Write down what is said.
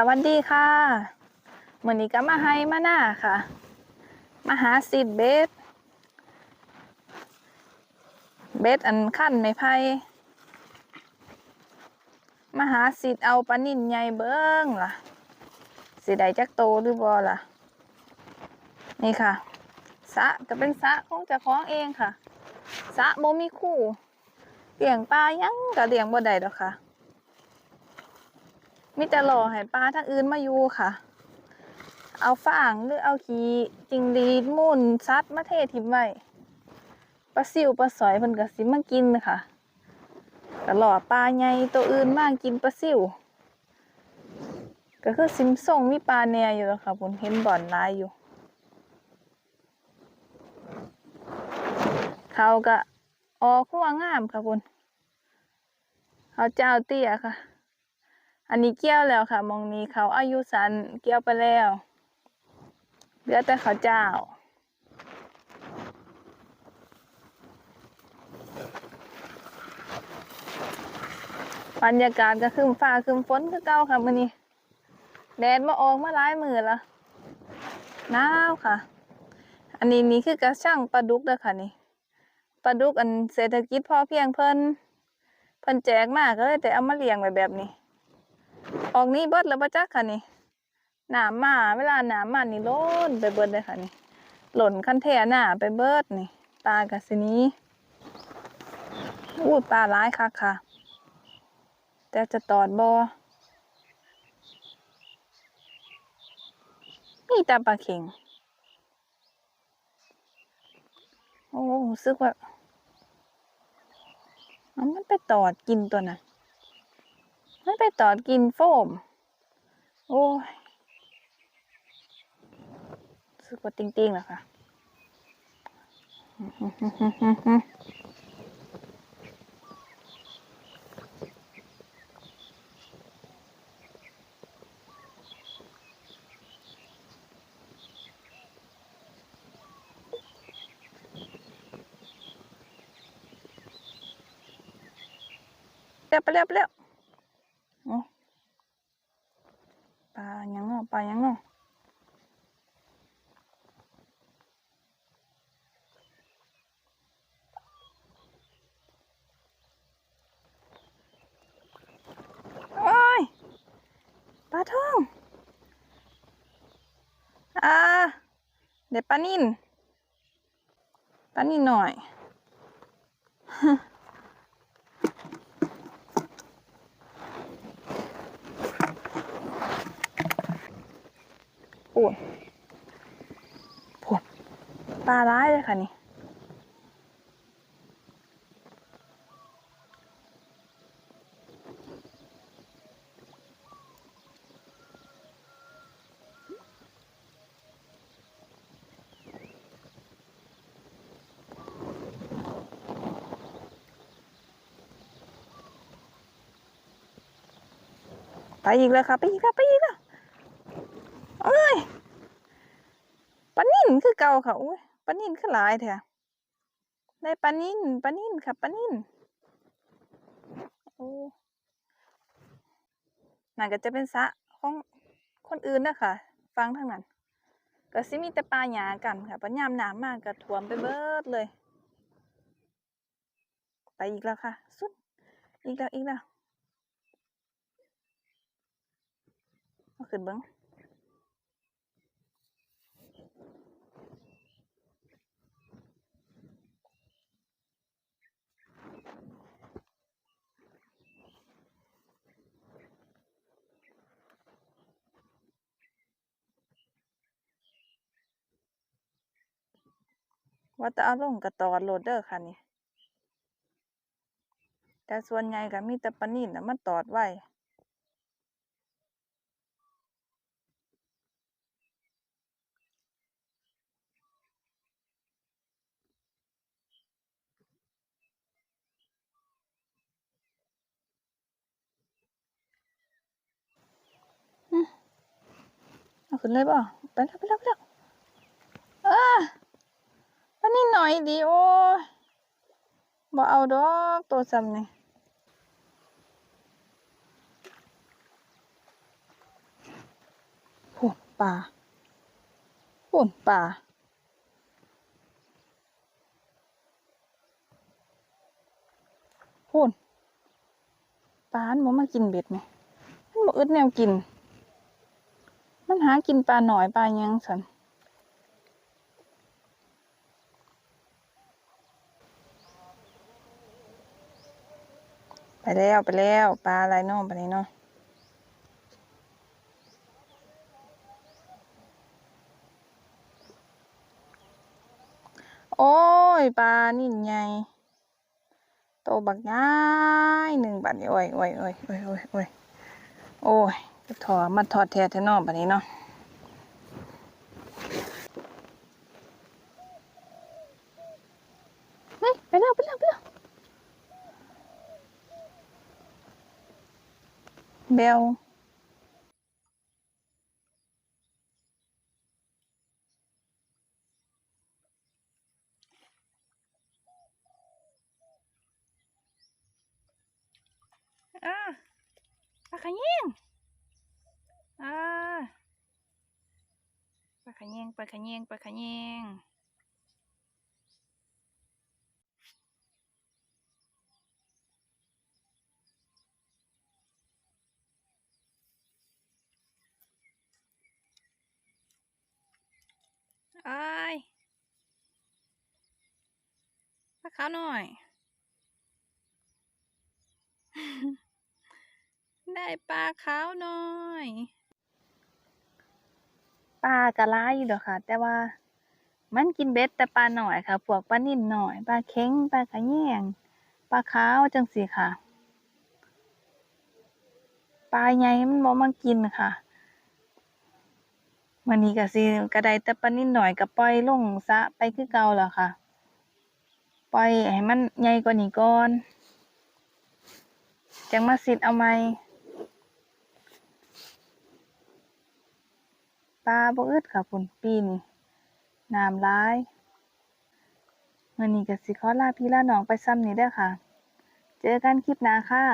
สวัสดีค่ะมือนี้ก็มาให้มาหน้าค่ะ มาหาซีดเบสเบสอันขั้นไม่ไพ่มาหาซีดเอาปนิ่นใหญ่เบิ้งล่ะสีใดจักโตหรือบอล่ะ นี่ค่ะ สะก็เป็นสะของเจ้าของเองค่ะสระบ่มีคู่เลี้ยงปลายังก็เลี้ยงบ่ได้ดอกค่ะ มีแต่หล่อให้ปลาทั้งอื่นมาอยู่ค่ะ เอาฝางหรือเอาขี้จิงหรีมุ่นซัดมาเททิมไว้ปลาซิวปลาสอยเพิ่นก็สิมากินค่ะก็หล่อปลาใหญ่ตัวอื่นมากินปลาซิวก็คือซิมส่งมีปลาแน่อยู่แล้วค่ะผมเห็นบ่อนลายอยู่เขาก็ออกหัวงามค่ะคุณเขาเจ้าเตี้ยค่ะ อันนี้เกี่ยวแล้วค่ะมองนี้เขาอายุสันเกี่ยวไปแล้วเหลือแต่เขาเจ้า บรรยากาศก็ครึมฟ้าครึมฝนคือเก่าค่ะมื้อนี้แดดมาออกมาหลายมือล้วหนาวค่ะ อันนี้นี่คือกระช่างปลาดุกเด้อค่ะนี่ปลาดุกอันเศรษฐกิจพอเพียงเพิ่นเพิ่นแจกมากก็เลยแต่เอามาเลี้ยงไว้แบบนี้ ออกนี้เบิดแล้วปะจ๊ะค่ะนี่หนามมาเวลาหนามมานี่ล้นไปเบิดเลยค่ะนี่ หล่นคันแท่หน้าไปเบิดนี่ปลากะสินี้อู้ปลาร้ายค่ะค่ะ แต่จะตอดบอมีแต่ปลาเข็ง โอ้รู้สึกว่าเอามันไปตอดกินตัวน่ะ ไมันไปตอดกินโฟม โอ้ยสึกว่าติงๆแล้วค่ะเร็วไปเร็วไปเร็วโอ้ปลายังเนาะ ปลายังเนาะโอ้ยปลาทองอ่าเดี๋ยวปลานินปลานินหน่อย ปวดปวดปลาร้ายเลยค่ะนี่ไปอีกแล้วค่ะไปอีกแล้วไปอีกแล้ว เอ้ยปลานิ่นคือเก่าค่ะอุ้ยปลานิ่นคือหลายแท้ได้ปลานิ่นปลานิ่นค่ะปลานิ่นโอ้นั่นก็จะเป็นสะของคนอื่นนะคะฟังทางนั้นก็สิมีแต่ปลาหยากันค่ะปัญยามหนามมากก็ท่วมไปเบิดเลย ไปอีกแล้วค่ะ สุด อีกแล้วอีกแล้วเอาขึ้นเบิ้ง ว่าแต่เอาลงกระตอดโหลดเด้อค่ะนี่แต่ส่วนใหญ่ก็มีแต่ปนินนะมันตอดไว้เอาขึ้นเลยบ่ไปแล้วไปแล้วไปแล้วเออปลา หน่อยดีโอ้บ่เอาดอกตัวซ้ำนี่นป่าปุ่นป่าปุ่นปลามันบ่มากินเบ็ดไหมมันบ่อึดแนวกิน มันหากินปลาหน่อยปลายังสัน แล้วไปแล้วปลาอะไรน้องปลานี้เนาะโอ้ยปลานิ่นใหญ่โตบักง่ายหนึ่งบาทนี่โอ้ยโอ้ยโอ้ยโอ้ยโอ้ยโอ้ยถอดมันถอดแท้แท้เนอกปลานี้เนาะ เฮ้ยไปแล้วไปแล้วไปแล้ว เบล อ่าปลาขะแยงอ่าปลาขะแยงปลาขะแยงปลาขะแยง ไอ้ปลาขาวหน่อย ได้ปลาขาวหน่อยปลากระไรอยู่ดอกค่ะ แต่ว่ามันกินเบ็ดแต่ปลาหน่อยค่ะ พวกปลานิ่นหน่อย ปลาเค็ง ปลาขะแยง ปลาขาวจังสีค่ะ ปลาใหญ่มันบ่มากินค่ะ วันนี้ก็สิก็ไดแต่ปนิดหน่อยก็ปล่อยลงสะไปคือเก่าแล้วค่ะ ปล่อยให้มันใหญ่กว่านี้ก่อนจังมาสิทธิ์เอาใหมปลาบ่อึดค่ะพุ่นปีนี้น้ำร้ายวันนี้ก็สิขอลาพี่ลาน้องไปซ้ำนี้เด้อค่ะ เจอกันคลิปหน้าค่ะ